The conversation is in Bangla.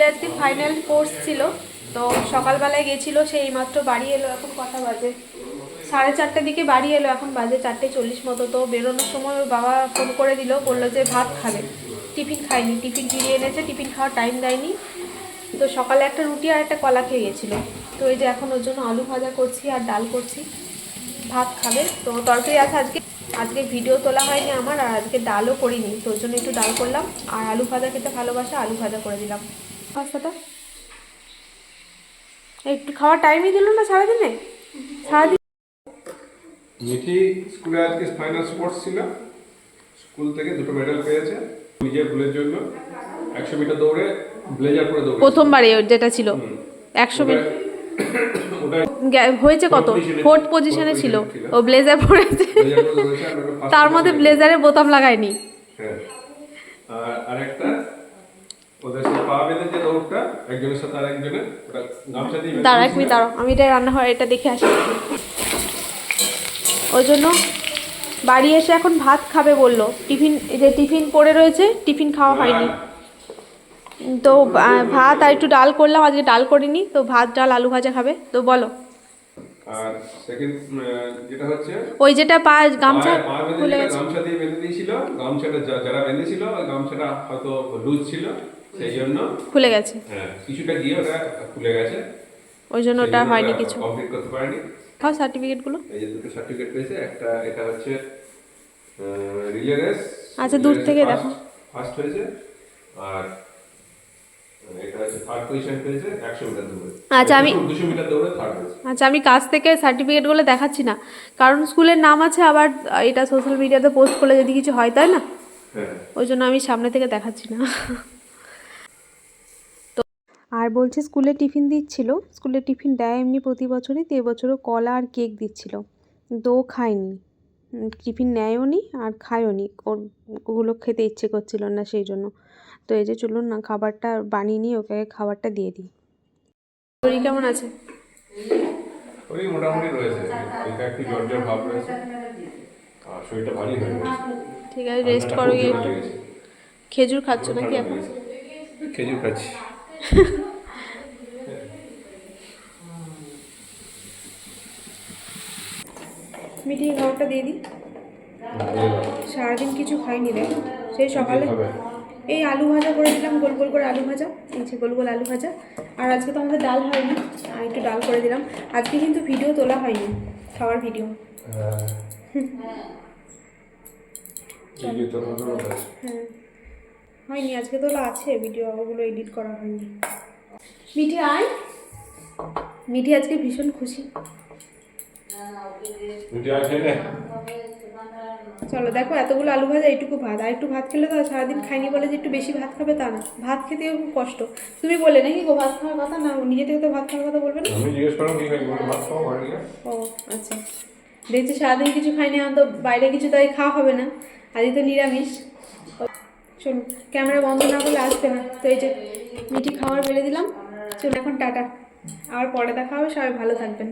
স্কুলে আজকে ফাইনাল কোর্স ছিল, তো সকালবেলায় গেছিল সেই মাত্র বাড়ি এলো, এখন কথা বাজে? সাড়ে চারটের দিকে বাড়ি এলো, এখন বাজে চারটে চল্লিশ মতো, তো বেরোনোর সময় ওর বাবা ফোন করে দিল, বলল যে ভাত খাবে। টিফিন খায়নি, টিফিন ফিরিয়ে এনেছে, টিফিন খাওয়ার টাইম দেয়নি। তো সকালে একটা রুটি আর একটা কলা খেয়ে গেছিল। তো এই যে এখন ওর জন্য আলু ভাজা করছি আর ডাল করছি। ভাত খাবে, তো তরকারি আছে আজকে। আজকে ভিডিও তোলা হয়নি আমার, আর আজকে ডালও করিনি, তো ওর জন্য একটু ডাল করলাম। আর আলু ভাজা খেতে ভালোবাসে, আলু ভাজা করে দিলাম। পাস্তাটা? একটু খাওয়ার টাইমই দিল না সারাদিনে? সারাদিন মিঠি স্কুলে আজকে ফাইনাল স্পোর্টস ছিল। স্কুল থেকে দুটো মেডেল পেয়েছে নিজের ভুলের জন্য। একশো মিটার দৌড়ে ব্লেজার পরে দৌড়ে প্রথমবারে যেটা ছিল। একশো গ্যা- হয়েছে কত? ফোর্থ পজিশনে ছিল। ও ব্লেজার পরেছে তার মধ্যে। ব্লেজারে বোতাম লাগায়নি। হ্যাঁ। আর আরেকটা ওদের সাথে পা বেঁধে যে দৌড়টা একজনের সাথে আরেকজনের ওটা গামছা দিয়ে দাঁড়া এক মিনিট দাঁড়াও আমি এটা রান্না হয় এটা দেখে আসি। ওই জন্য বাড়ি এসে এখন ভাত খাবে বলল। টিফিন যে টিফিন পড়ে রয়েছে টিফিন খাওয়া হয়নি। তো ভাত আর একটু ডাল করলাম আজকে ডাল করিনি তো ভাত ডাল আলু ভাজা খাবে। তো বলো। আর সেকেন্ড যেটা হচ্ছে ওই যেটা পা গামছা খুলে গামছা দিয়ে বেঁধে দিয়েছিল গামছাটা যারা বেঁধেছিল গামছাটা হয়তো লুজ ছিল সেই জন্য খুলে গেছে। হ্যাঁ কিছুটা গিয়ে ওটা খুলে গেছে। ওই জন্য ওটা হয়নি কিছু। কমপ্লিট করতে পারেনি। খাও সার্টিফিকেটগুলো এই যে দুটো সার্টিফিকেট পেয়েছে একটা এটা হচ্ছে রিলে রেস আচ্ছা, দূর থেকে দেখো। ফার্স্ট হয়েছে আর এটা হচ্ছে থার্ড পজিশন পেয়েছে একশো মিটার দৌড়ে আচ্ছা, আমি- আচ্ছা আমি কাছ থেকে সার্টিফিকেটগুলো দেখাচ্ছি না। কারণ স্কুলের নাম আছে আবার এটা সোশ্যাল মিডিয়াতে পোস্ট করলে যদি কিছু হয় তাই না? হ্যাঁ। ওই জন্য আমি সামনে থেকে দেখাচ্ছি না। তো আর বলছে স্কুলে টিফিন দিচ্ছিল। স্কুলে টিফিন দেয় এমনি প্রতি বছরই তো এবছরও কলা আর কেক দিচ্ছিল। তো ও খায়নি। টিফিন নেয়ও নি আর খায়ও নি। ওর ওগুলো খেতে ইচ্ছে করছিল না সেই জন্য। তো এই যে চলুন না খাবারটা বানিয়ে নিয়ে ওকে খাবারটা দিয়ে দিই। শরীর কেমন আছে? মোটামুটি রয়েছে। এটা একটু জ্বর জ্বর ভাব রয়েছে। আর শরীরটা ভারী হয়ে গেছে। ঠিক আছে রেস্ট করো একটু খেজুর খাচ্ছ নাকি এখন? খেজুর খাচ্ছি। মিটিয়ে খাবারটা দিয়ে দিই। সারাদিন কিছু খাইনি দেখো সেই সকালে এই আলু ভাজা করে দিলাম গোল গোল করে আলু ভাজা। এই যে গোল গোল আলু ভাজা। আর আজকে তো আমাদের ডাল হয়নি আর একটু ডাল করে দিলাম। আজকে কিন্তু ভিডিও তোলা হয়নি খাওয়ার ভিডিও। হ্যাঁ। হ্যাঁ। হয়নি আজকে তোলা আছে ভিডিও ওগুলো এডিট করা হয়নি। মিঠি আয়। মিঠি আজকে ভীষণ খুশি। চলো দেখো এতগুলো আলু ভাজা এইটুকু ভাত। আর একটু ভাত খেলে তো সারাদিন খাইনি বলে যে একটু বেশি ভাত খাবে তা না। ভাত খেতে খুব কষ্ট। তুমি বলে নাকি গো ভাত খাওয়ার কথা? না নিজে থেকে তো ভাত খাওয়ার কথা বলবে না? আমি জিজ্ঞেস করলাম কি খাই বলে ভাত খাওয়া হয়নি। ও আচ্ছা। দেখছি সারাদিন কিছু খাইনি আমার তো বাইরে কিছু তাই খাওয়া হবে না। আজই তো নিরামিষ। চলুন ক্যামেরা বন্ধ না করলে আসবে না। তো এই যে মিঠি খাওয়ার বেড়ে দিলাম। চলুন এখন টাটা। আবার পরে দেখা হবে। সবাই ভালো থাকবেন।